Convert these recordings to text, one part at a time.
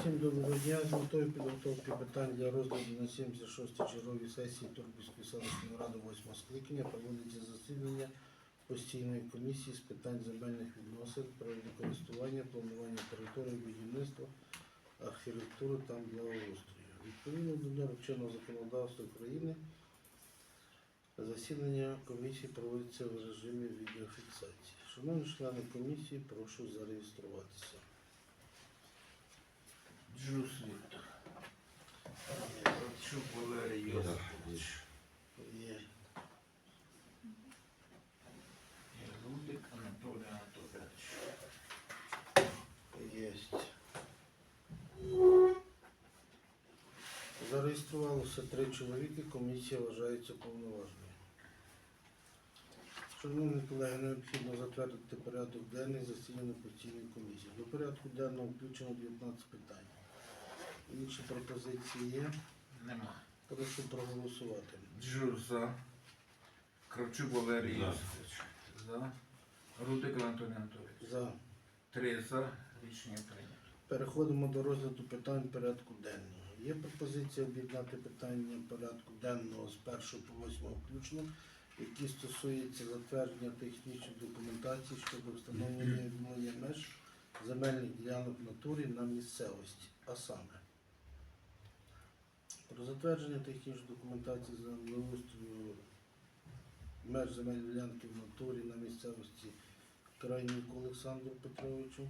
Всім доброго дня. З метою підготовки питань для розгляду на 76-й черговій сесії Турбівської селищної ради 8 скликання проводиться засідання постійної комісії з питань земельних відносин, природокористування, планування території, будівництва, архітектури та благоустрою. Відповідно до норм законодавства України засідання комісії проводиться в режимі відеофіксації. Шановні члени комісії, прошу зареєструватися. Джус Віктор. Радчук Валерій Йосипович. Є. Рудик Анатолій Анатолійович. Єсть. Зареєструвалося три чоловіки, комісія вважається повноважною. Шановні колеги, необхідно затвердити порядок денний засідання постійної комісії. До порядку денного включено 19 питань. Інші пропозиції є. Нема. Прошу проголосувати. Джус за. Кравчук Валерій За. Йосипович. За. Рудик Анатолій Анатолійович. За. Три за. Рішення прийнято. Переходимо до розгляду питань порядку денного. Є пропозиція об'єднати питання порядку денного з 1 по 8 включно, які стосуються затвердження технічної документації щодо встановлення меж земельних ділянок натурі на місцевості. А саме про затвердження технічної документації землеустрою меж земельної ділянки в натурі на місцевості Крайніку Олександру Петровичу.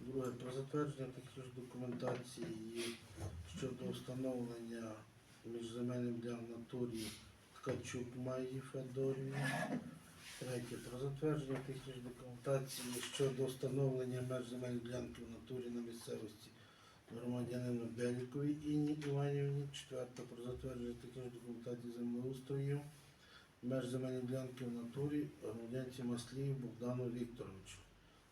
Друге, про затвердження технічної документації щодо встановлення між земельним для натурі Ткачук Майї Федорівні. Третє, про затвердження технічної документації щодо встановлення меж земельної ділянки в натурі на місцевості громадянину Беліковій Інні Іванівні. Четверте, про затвердження технічної документації землеустрою меж земельної ділянки в натурі громадянці Маслію Богдану Вікторовичу.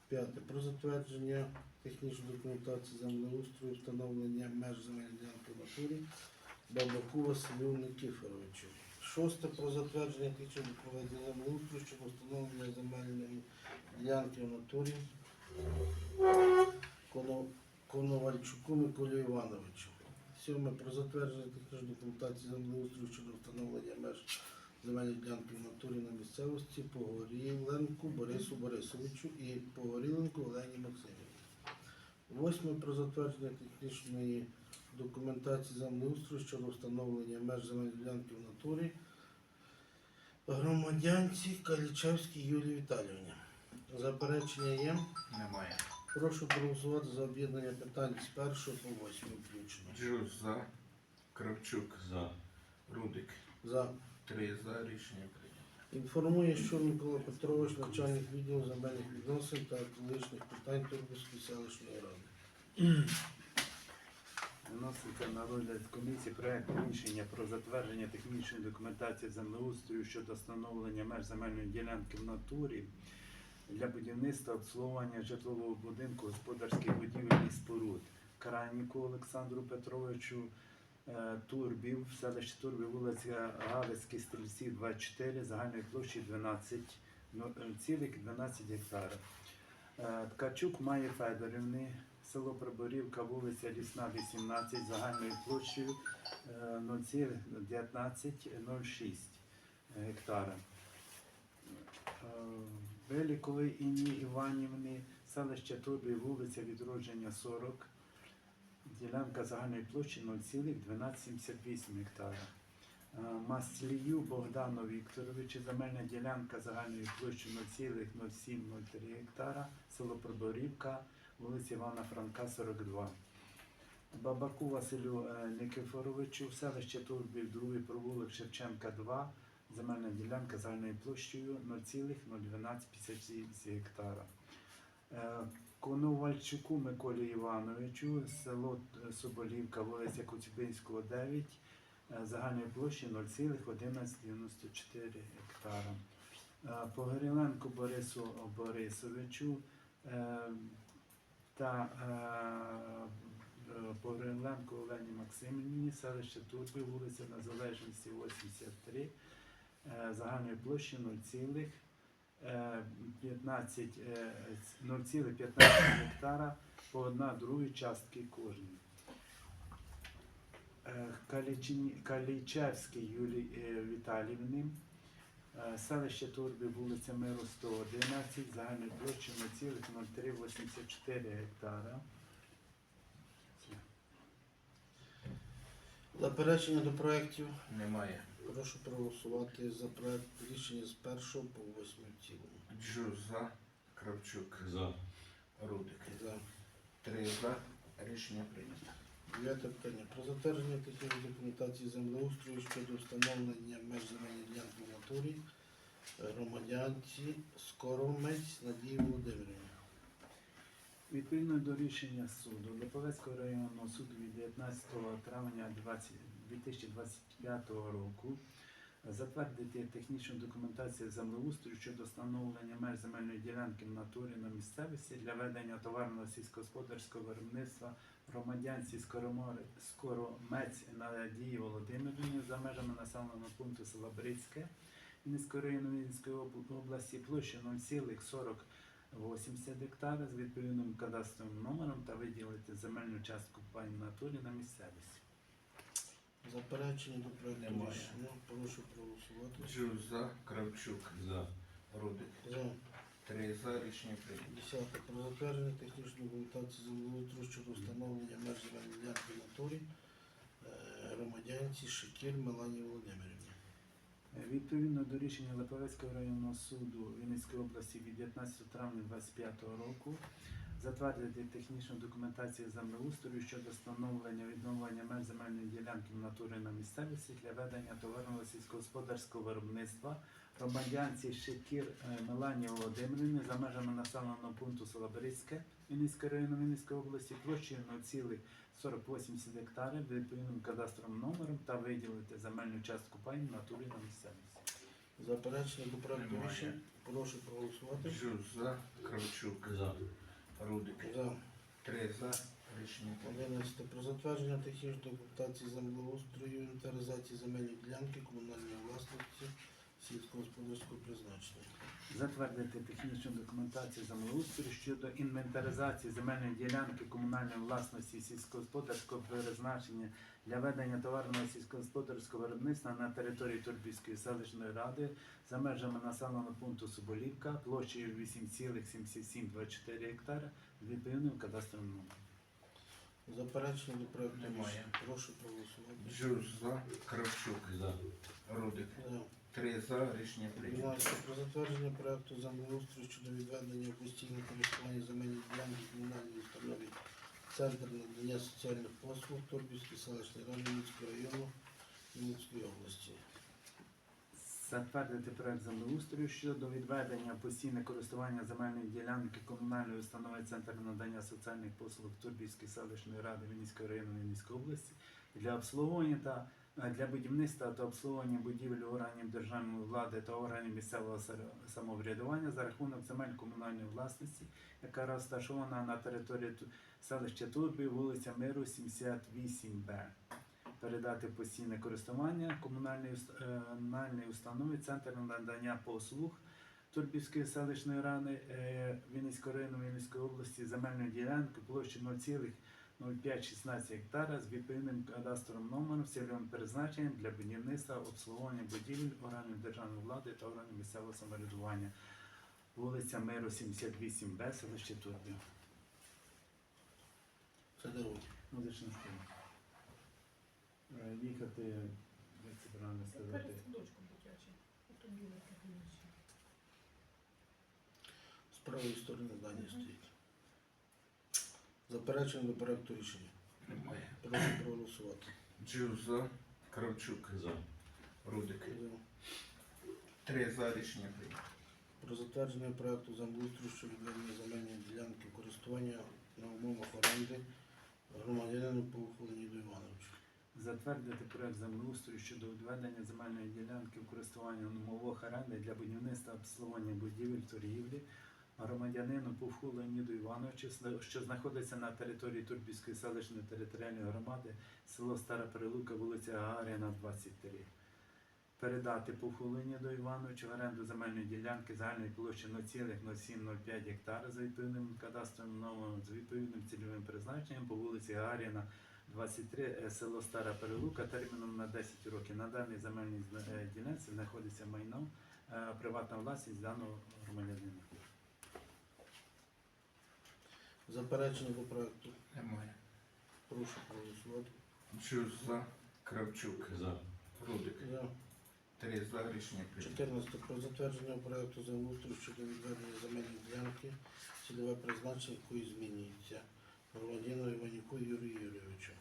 П'яте. Про затвердження технічної документації землеустрою, встановлення меж земельної ділянки в натурі Бабаку Василю Никифоровичу. Шосте. Про затвердження технічної документації землеустрою щодо встановлення земельної ділянки в натурі Коно- Коновальчуку Миколі Івановичу. Сьоме. Про затвердження технічної документації землеустрою щодо встановлення меж земельної ділянки в натурі на місцевості Погоріленку Борису Борисовичу і Погоріленку Олені Максимівні. Восьме про затвердження технічної документації землеустрою щодо встановлення меж земельної ділянки в натурі громадянці Калічевській Юлії Віталіївні. Заперечення є. Немає. Прошу проголосувати за об'єднання питань з першого по восьмий включно. Джус за. Кравчук. За. Рудик. За. Три за. Рішення прийнято. Інформує, що Микола Петрович, начальник відділу земельних відносин та екологічних питань Турбівської селищної ради. Виноситься на розгляд комісії проект рішення про затвердження технічної документації землеустрою щодо встановлення меж земельної ділянки в натурі для будівництва обслуговування житлового будинку господарських будівель і споруд. Караніку Олександру Петровичу, е, Турбів, селище Турбів, вулиця Галицьких стрільців, 24, загальної площі 12, ну, е, цілих 12 гектарів. Е, Ткачук має Федорівни, село Приборівка, вулиця Лісна, 18, загальною площею е, 0,1906 гектара. Великової Інні Іванівни, селище Турбі, вулиця Відродження 40, ділянка загальної площі 0,1278 гектара. Е, Маслію Богдану Вікторовичу, земельна ділянка загальною площею 0,0703 гектара, село Приборівка, вулиця Івана Франка, 42. Бабаку Василю е, Никифоровичу, селище Турбів, другий провулок Шевченка 2, земельна ділянка загальною площею 0,01257 гектара. Е, Коновальчуку Миколі Івановичу, село е, Соболівка, вулиця Коцюбинського, 9, е, загальної площі 0,1194 гектара. Е, Погоріленку Борису Борисовичу та Погоріленку Олені Максимівні, селище Турби, вулиця Незалежності 83, е, загальної площі 0,15 е, 15, е, 0,15 гектара по одна другої частки кожній. Е, Калічевській Юлії е, е, селище Турби, вулиця Миру 111, загальною площею 0,0384 гектара. Заперечення до проєктів. Немає. Прошу проголосувати за проект рішення з першого по восьмий в цілому. Джур за. Кравчук. За. Рудик. За. Три за. Рішення прийнято. Дев'яте питання. Про затвердження технічної документації землеустрою щодо встановлення меж земельної ділянки в натурі громадянці Скоромець Надії Володимирівні. Відповідно до рішення суду Липовецького районного суду від 19 травня 20 2025 року затвердити технічну документацію землеустрою щодо встановлення меж земельної ділянки в натурі на місцевості для ведення товарного сільськогосподарського виробництва Скоромори- Скоромець Надії Володимирівні за межами населеного пункту села Брицьке району області площі 0,40 80 гектарів з відповідним кадастровим номером та виділити земельну частку пай в натурі на місцевість. Заперечення до проєкту Немає. рішення. Прошу проголосувати. Джур за. Кравчук. За. Рудик. За. Три за. Рішення прийнято. Десяте. Про затвердження технічної документації землеустрою щодо встановлення меж земельної ділянки в натурі е, громадянці Шекір Мелані Володимирівні. Відповідно до рішення Липовецького районного суду Вінницької області від 19 травня 2025 року затвердити технічну документацію землеустрою щодо встановлення відновлення меж земельної ділянки в натурі на місцевості для ведення товарного сільськогосподарського виробництва громадянці Шикір е, Мелані Володимирівні за межами населеного пункту села Березьке Вінницького району Вінницької області площею 0,4080 гектарів відповідним кадастровим номером та виділити земельну частку пай натурі на місцевості. Заперечення до проекту Немає. рішення. Прошу проголосувати. Джур за. Кравчук. За. Рудик. За. Три за. Рішення прийнято. 11. Про затвердження технічної документації землеустрою, інвентаризації земельної ділянки комунальної власності сільськогосподарського призначення. Затвердити технічну документацію землеустрою щодо інвентаризації земельної ділянки комунальної власності сільськогосподарського призначення для ведення товарного сільськогосподарського виробництва на території Турбівської селищної ради за межами населеного пункту Соболівка площею 8,7724 гектара з відповідним кадастровим номером. Заперечення до проекту Немає. Прошу проголосувати. Джур за. Кравчук. За. Рудик. За. Три за. Рішення прийнято. 12. Про затвердження проекту землеустрою щодо відведення в постійне користування земельної ділянки комунальної установи Центр надання соціальних послуг Турбівської селищної ради Вінницького району Вінницької області. Затвердити проект землеустрою щодо відведення в постійне користування земельної ділянки комунальної установи Центр надання соціальних послуг Турбівської селищної ради Вінницького району Вінницької області для обслуговування та для будівництва та обслуговування будівель органів державної влади та органів місцевого самоврядування за рахунок земель комунальної власності, яка розташована на території селища Турбі, вулиця Миру, 78Б передати постійне користування комунальної е, установи Центр надання послуг Турбівської селищної ради е, Вінницького району Вінницької області земельної ділянки площі 0,0516 гектара з відповідним кадастровим номером, цільовим призначенням для будівництва обслуговування будівель органів державної влади та органів місцевого самоврядування. Вулиця Миру 78Б, селище Турбів. Це ви? Музична школа. Е, Їхати, як це правильно сказати, Перед садочком дитячим. Ото біле кабіночі. З правої сторони здання стоїть. Заперечення до проекту рішення. Немає. Прошу проголосувати. Джур за. Кравчук. За. Рудик. За. Три за. Рішення прийнято. Про затвердження проекту землеустрою щодо відведення земельної ділянки користування на умовах оренди громадянину по Леоніду Івановичу. затвердити проект землеустрою щодо відведення земельної ділянки в користування на умовах оренди для будівництва обслуговування будівель торгівлі громадянину Повху Леоніду Івановичу, що знаходиться на території Турбівської селищної територіальної громади, село Стара Прилука, вулиця Гагаріна, 23. передати Пухулині до Івановича в оренду земельної ділянки загальної площі 0,0705 гектара за відповідним кадастровим номером з відповідним цільовим призначенням по вулиці Гагаріна 23, е, село Стара Перелука терміном на 10 років. На даній земельній е, ділянці знаходиться майно е, приватна власність даного громадянина. Заперечення до проекту. Немає. Прошу проголосувати. Джус за. Кравчук. За. Рудик. За. Три за. Рішення прийнято. 14. Про затвердження проекту землеустрою щодо відведення земельної ділянки, цільове призначення якої змінюється. Громадянину Іванюку Юрію Юрійовичу.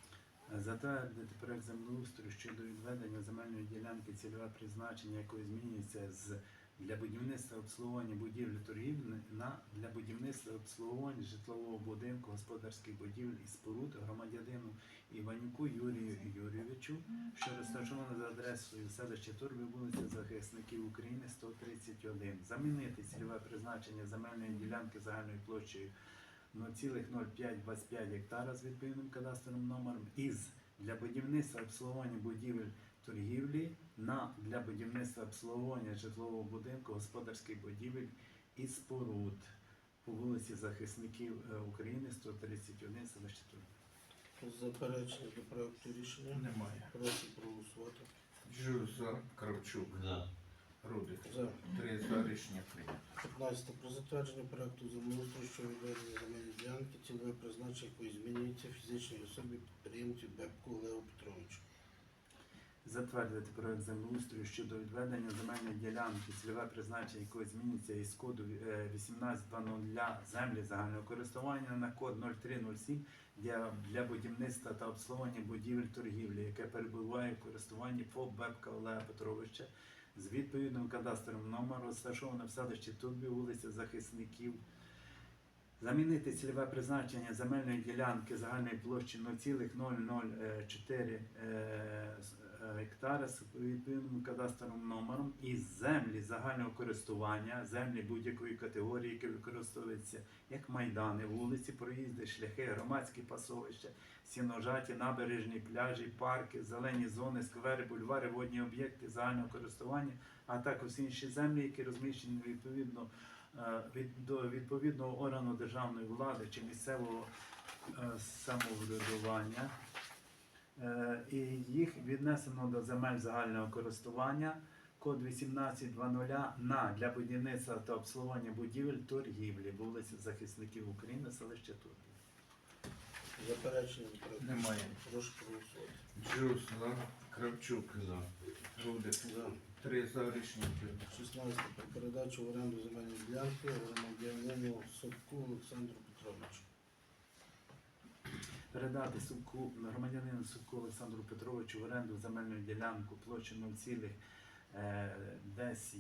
Затвердити проект землеустрою щодо відведення земельної ділянки цільове призначення, якої змінюється з для будівництва обслуговування будівлі торгівлі на для будівництва обслуговування житлового будинку, господарських будівель і споруд громадянину Іванюку Юрію Юрійовичу, що розташовано за адресою селища Турбі, вулиця Захисників України, 131. Замінити цільове призначення земельної ділянки загальною площею 0,0525 гектара з відповідним кадастровим номером із для будівництва обслуговування будівель торгівлі на для будівництва обслуговування житлового будинку, господарських будівель і споруд по вулиці Захисників е, України 131 селище Турбі. Заперечення до проекту рішення. Немає. Прошу проголосувати. Джус за. Кравчук. За. Рудик. За. Три за. Рішення прийнято. 15. Про затвердження проекту землеустрою щодо відведення земельної ділянки, цільове призначення якої змінюється фізичній особі підприємцю Бебку Лео Петровичу. Затвердити проект землеустрою щодо відведення земельної ділянки, цільове призначення якої зміниться із коду е, 1820 землі загального користування на код 0307 для, для будівництва та обслуговування будівель торгівлі, яке перебуває в користуванні ФОП Бебка Олега Петровича з відповідним кадастровим номером, розташоване в селищі Турбі, вулиця Захисників. Замінити цільове призначення земельної ділянки загальної площі 0,004 е, з- гектара з відповідним кадастровим номером і землі загального користування, землі будь-якої категорії, які використовуються як майдани, вулиці, проїзди, шляхи, громадські пасовища, сіножаті, набережні, пляжі, парки, зелені зони, сквери, бульвари, водні об'єкти загального користування, а також інші землі, які розміщені відповідно е, до відповідного органу державної влади чи місцевого е, самоврядування. Е, І їх віднесено до земель загального користування код 1820 на для будівництва та обслуговування будівель торгівлі, вулиця Захисників України, селище Турбі. Заперечення Немає. Прошу проголосувати. Джус за. Кравчук. За. Рудик. За. Три за. Рішення 16. Про передачу в оренду земельної ділянки громадянину Собку Олександру Петровичу. Передати Субку громадянину Субку Олександру Петровичу в оренду земельну ділянку площі 0,10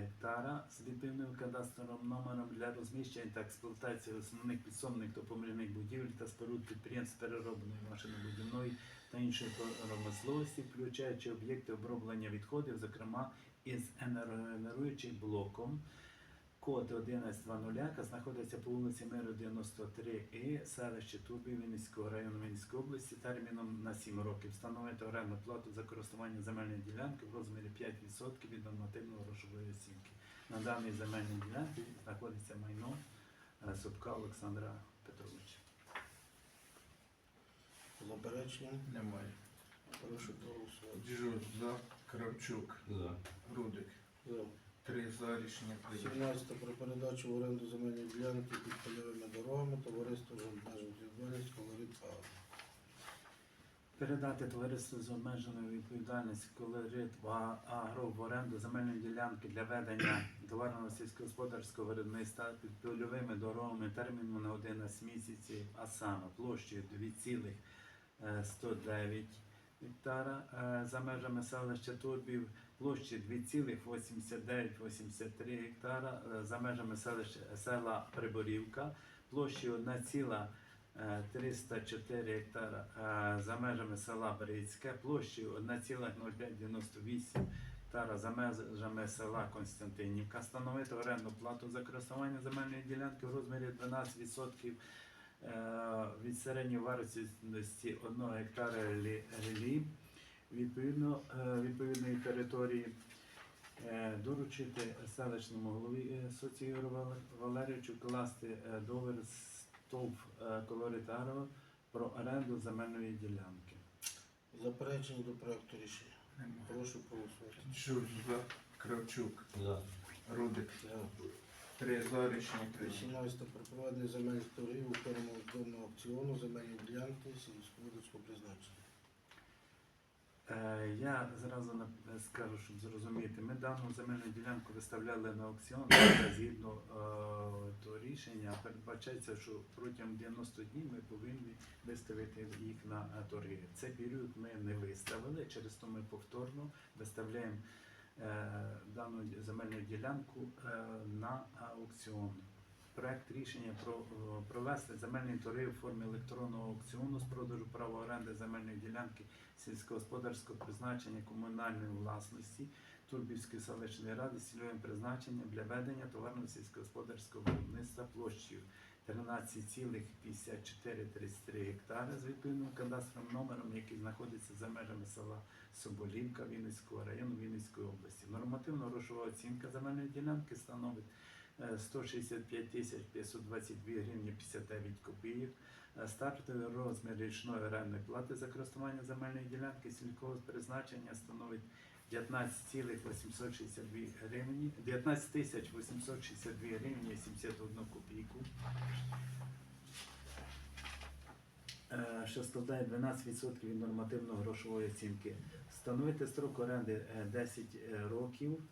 гектара з відповідним кадастровим номером для розміщення та експлуатації основних підсобних та помірних будівель та споруд підприємств переробної машинобудівної та іншої промисловості, включаючи об'єкти оброблення відходів, зокрема із енергогенеруючим блоком. Код 1120, яка знаходиться по вулиці Миру 93 і селище Турбі Вінницького району Вінницької області терміном на 7 років встановити орендну плату за користування земельної ділянки в розмірі 5% від нормативної грошової оцінки. На даній земельній ділянці знаходиться майно е, Собка Олександра Петровича. Заперечення. Немає. Прошу проголосувати. Джус за. Кравчук. За. Рудик. За. Три за. Рішення прийнято. 17. Про передачу в оренду земельної ділянки під польовими дорогами товариству з обмеженою відповідальністю «Колорит Агро». Передати товариству з обмеженою відповідальністю колорит агро в оренду земельної ділянки для ведення товарного сільськогосподарського виробництва під польовими дорогами терміну на 11 місяців, а саме площею 2,109 гектара е, за межами селища Турбів, площі 2,8983 гектара е, за межами селища села Приборівка, площі 1,304 гектара е, за межами села Берицьке, площею 1,0598 гектара за межами села Константинівка, встановити орендну плату за користування земельної ділянки в розмірі 12% е, від середньої вартості 1 гектара релі відповідно е, відповідної території. е, Доручити селищному голові е, Соці Валерійовичу класти договір з ТОВ е, Колоритарова про оренду земельної ділянки. Заперечення до проекту рішення. Немає. Прошу проголосувати. За. Кравчук. За. Рудик. За. Три за. Рішення прийнято. 18 про проведення земельних торгів у формі електронного аукціону земельні ділянки сільськогосподарського призначення. Е, Я зразу на- скажу, щоб зрозуміти. Ми дану земельну ділянку виставляли на аукціон згідно е, до рішення. Передбачається, що протягом 90 днів ми повинні виставити їх на е, торги. Цей період ми не виставили, через то ми повторно виставляємо е, дану земельну ділянку е, на аукціон. Проект рішення про е, провести земельні торги у формі електронного аукціону з продажу права оренди земельної ділянки сільськогосподарського призначення комунальної власності Турбівської селищної ради з цільовим призначенням для ведення товарно сільськогосподарського виробництва площею 13,5433 гектари з відповідним кадастровим номером, який знаходиться за межами села Соболівка Вінницького району Вінницької області. Нормативно грошова оцінка земельної ділянки становить 165 тисяч 522 гривні 59 копійок. Е, Стартовий розмір річної орендної плати за користування земельної ділянки сільського призначення становить 19,862 гривні, 19 тисяч 862 гривні 71 копійку. Е, Що складає 12% від нормативно-грошової оцінки. Встановити строк оренди е, 10 років.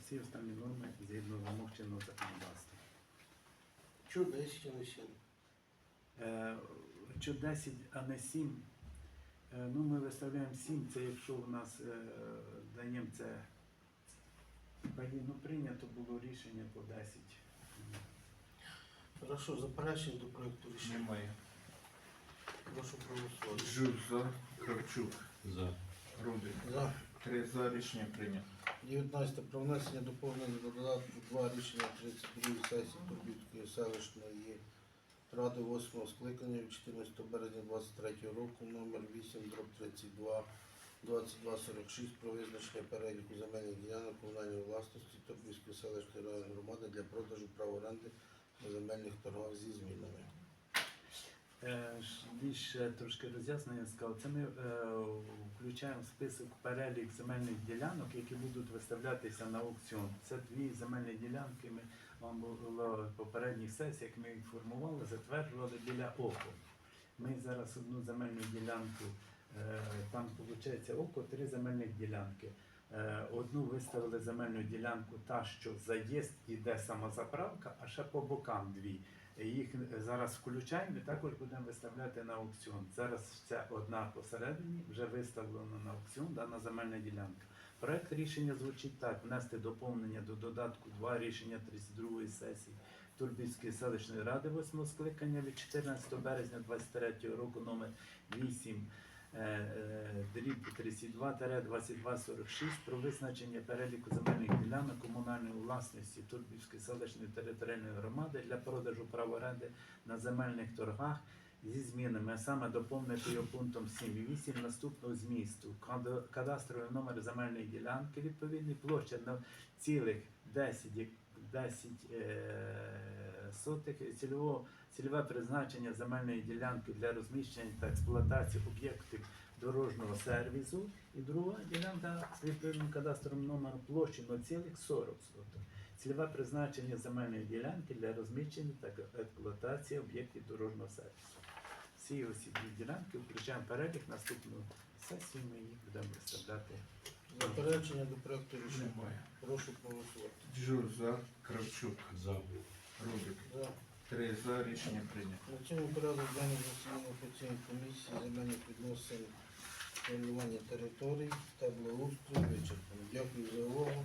Всі останні норми згідно вимог чинного законодавства. Чого 10, а не 7? Е, Що 10, а не 7? Е, Ну, ми виставляємо 7, це якщо у нас е, даємо це. Ну, прийнято було рішення по 10. Хорошо, заперечення до проекту рішення. Немає. Прошу проголосувати. Джур за. Кравчук. За. Рудик. За. Три за. Рішення прийнято. 19 про внесення доповнення до додатку 2 рішення 32 сесії Турбівської селищної ради 8 скликання від 14 березня 23 року номер 8 дроб 32 2246 про визначення переліку земельних ділянок комунальної власності Турбівської селищної ради громади для продажу прав оренди на земельних торгах зі змінами. Е, Більше трошки роз'яснення сказав. Це ми е, включаємо в список перелік земельних ділянок, які будуть виставлятися на аукціон. Це дві земельні ділянки. Ми вам було попередніх сесіях. Ми їх формували, затверджували біля ОКО. Ми зараз одну земельну ділянку. е, Там виходить око три земельних ділянки. Е, Одну виставили земельну ділянку, та що заїзд іде самозаправка, а ще по бокам дві. Їх зараз включаємо ми також будемо виставляти на аукціон. Зараз ця одна посередині, вже виставлена на аукціон дана земельна ділянка. Проект рішення звучить так: внести доповнення до додатку 2 рішення 32 сесії Турбівської селищної ради 8 скликання від 14 березня 23 року номер 8 е, е, дріб 32-2246 про визначення переліку земельних ділянок комунальної власності Турбівської селищної територіальної громади для продажу прав оренди на земельних торгах зі змінами, а саме доповнити його пунктом 7.8 наступного змісту. Кад- Кадастровий номер земельної ділянки відповідний площа на цілих 10, як- 10 е, сотих цільового цільове призначення земельної ділянки для розміщення та експлуатації об'єктів дорожнього сервісу. І друга ділянка з відповідним кадастровим номером площі 0,40 сотих. Цільове призначення земельної ділянки для розміщення та експлуатації об'єктів дорожнього сервісу. Всі ось дві ділянки включаємо перелік наступну сесію. Ми їх будемо виставляти. Заперечення до проекту рішення. Прошу проголосувати. Джур за. Кравчук. За. Рудик. За. Три за. Рішення прийнято. На цьому порядок денний засідання постійної комісії земельних відносин планування територій та благоустрою вичерпано. Дякую за увагу.